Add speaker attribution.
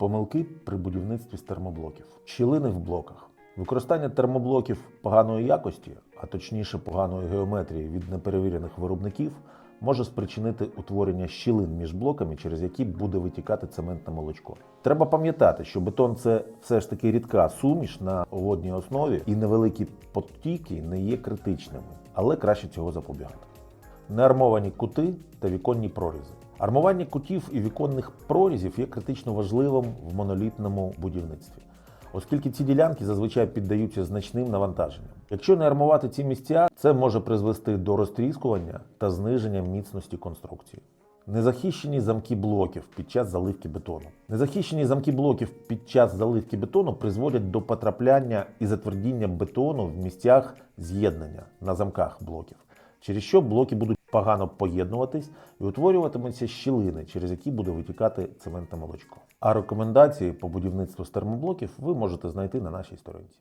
Speaker 1: Помилки при будівництві з термоблоків. Щілини в блоках. Використання термоблоків поганої якості, а точніше поганої геометрії від неперевірених виробників, може спричинити утворення щілин між блоками, через які буде витікати цементне молочко. Треба пам'ятати, що бетон це все ж таки рідка суміш на водній основі, і невеликі потіки не є критичними, але краще цього запобігати неармовані кути та віконні прорізи. Армування кутів і віконних прорізів є критично важливим в монолітному будівництві, оскільки ці ділянки зазвичай піддаються значним навантаженням. Якщо не армувати ці місця, це може призвести до розтріскування та зниження міцності конструкції. Незахищені замки блоків під час заливки бетону. Незахищені замки блоків під час заливки бетону призводять до потрапляння і затвердіння бетону в місцях з'єднання на замках блоків, через що блоки будуть погано поєднуватись і утворюватимуться щілини, через які буде витікати цементне молочко. А рекомендації по будівництву з термоблоків ви можете знайти на нашій сторінці.